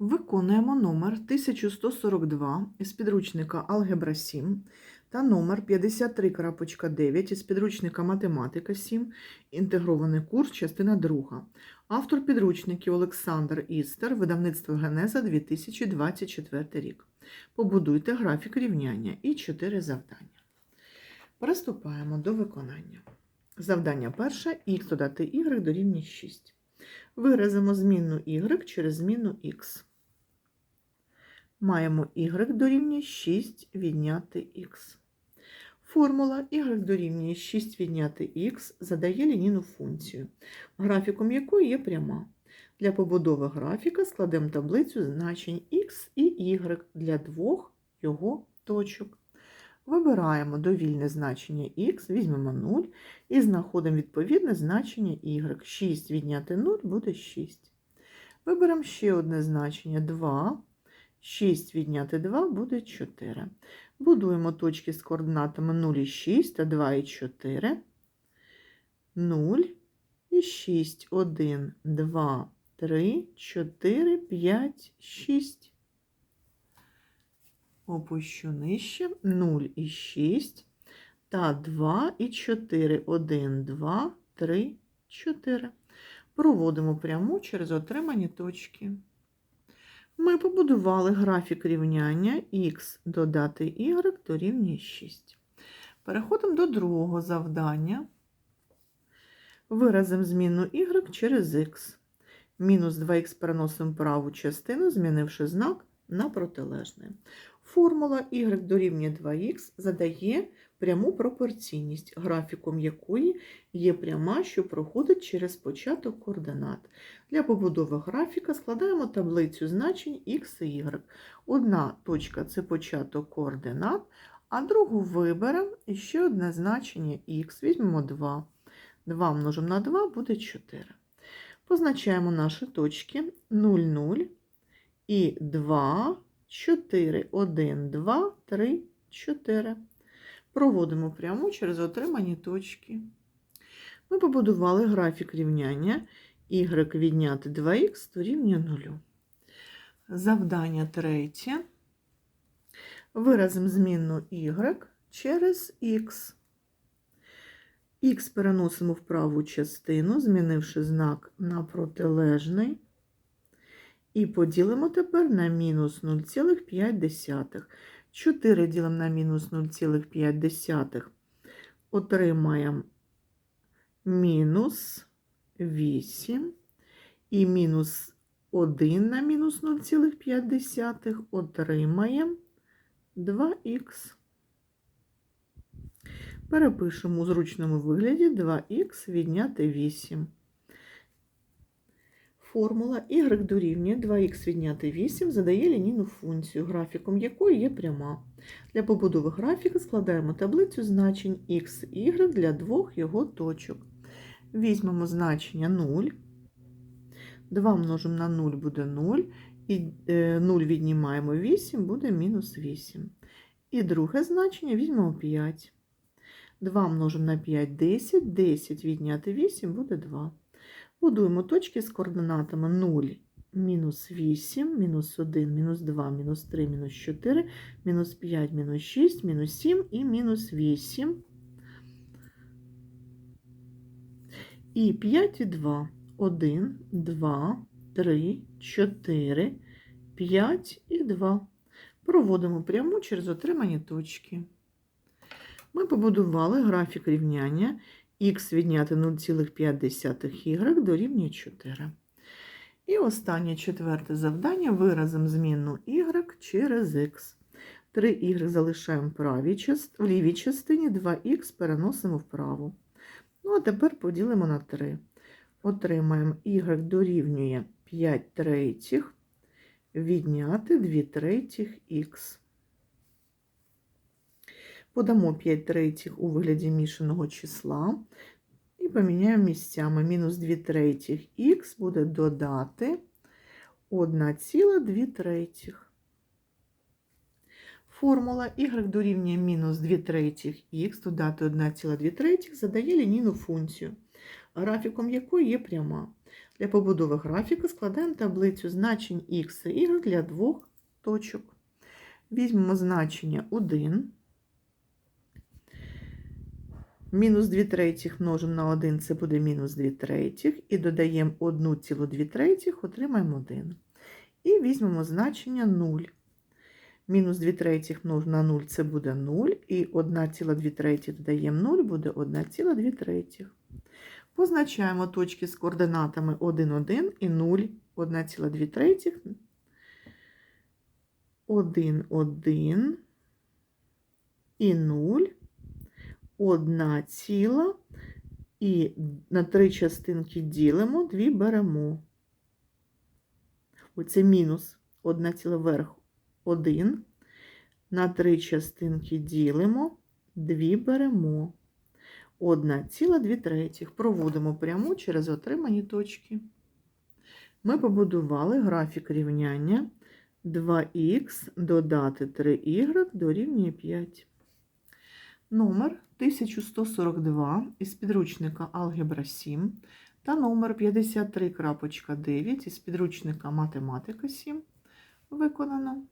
Виконуємо номер 1142 із підручника Алгебра 7 та номер 53.9 із підручника Математика 7, інтегрований курс, частина 2. Автор підручників Олександр Істер, видавництво Генеза 2024 рік. Побудуйте графік рівняння і 4 завдання. Приступаємо до виконання. Завдання перше х додати y дорівнює 6. Виразимо змінну y через змінну x. Маємо y дорівнює 6 відняти х. Формула y дорівнює 6 відняти х задає лінійну функцію, графіком якої є пряма. Для побудови графіка складемо таблицю значень x і y для двох його точок. Вибираємо довільне значення х, візьмемо 0 і знаходимо відповідне значення y. 6 відняти 0 буде 6. Виберемо ще одне значення 2. 6 відняти 2 буде 4. Будуємо точки з координатами 0 і 6 та 2 і 4. 0 і 6, 1, 2, 3, 4, 5, 6. Опущу нижче 0 і 6 та 2 і 4, 1, 2, 3, 4. Проводимо пряму через отримані точки. Ми побудували графік рівняння х додати y дорівнює 6. Переходимо до другого завдання. Виразимо зміну y через х. Мінус 2х переносимо праву частину, змінивши знак на протилежний. Формула y дорівнює 2х задає пряму пропорційність, графіком якої є пряма, що проходить через початок координат. Для побудови графіка складаємо таблицю значень x і y. Одна точка це початок координат, а другу виберемо і ще одне значення х. Візьмемо 2. 2 множимо на 2 буде 4. Позначаємо наші точки 0, 0 і 2, 4, 1, 2, 3, 4. Проводимо пряму через отримані точки. Ми побудували графік рівняння y відняти 2х дорівнює 0. Завдання третє. Виразимо змінну y через х. Х переносимо в праву частину, змінивши знак на протилежний. І поділимо тепер на мінус 0,5. 4 ділимо на мінус 0,5. Отримаємо мінус 8 і мінус 1 на мінус 0,5 отримаємо 2х. Перепишемо у зручному вигляді 2х відняти 8. Формула y дорівнює 2х відняти 8 задає лінійну функцію, графіком якої є пряма. Для побудови графіка складаємо таблицю значень x y для двох його точок. Візьмемо значення 0. 2 множимо на 0 буде 0, і 0 віднімаємо 8, буде мінус 8. І друге значення візьмемо 5. 2 множимо на 5 10, 10 відняти 8 буде 2. Будуємо точки з координатами 0, мінус 8, мінус 1, мінус 2, мінус 3, мінус 4, мінус 5, мінус 6, мінус 7 і мінус 8. І 5 і 2. 1, 2, 3, 4, 5 і 2. Проводимо пряму через отримані точки. Ми побудували графік рівняння х відняти 0,5y дорівнює 4. І останнє четверте завдання виразимо змінну y через х. 3y залишаємо в, в лівій частині, 2х переносимо вправо. Ну, а тепер поділимо на 3. Отримаємо y дорівнює 5 третіх відняти 2 третіх х. Подамо 5 третіх у вигляді мішаного числа і поміняємо місцями. Мінус 2 третіх х буде додати 1,2 третіх. Формула y дорівнює мінус 2 третіх х додати 1,2 третіх задає лінійну функцію, графіком якої є пряма. Для побудови графіку складаємо таблицю значень x і y для двох точок. Візьмемо значення 1. Мінус 2 третіх множимо на 1, це буде мінус 2 третіх. І додаємо 1,2 третіх, отримаємо 1. І візьмемо значення 0. Мінус 2 третіх множимо на 0, це буде 0. І 1,2 третіх додаємо 0, буде 1,2 третіх. Позначаємо точки з координатами 1, 1 і 0, 1,2 третіх. 1, 1 і 0, 1 ціла, і на три частинки ділимо, дві беремо. Оце мінус 1 ціла вверх 1. На три частинки ділимо, дві беремо. 1,2 третіх. Проводимо пряму через отримані точки. Ми побудували графік рівняння 2х додати 3y дорівнює 5. Номер 1142 із підручника Алгебра 7 та номер 53.9 із підручника Математика 7 виконано.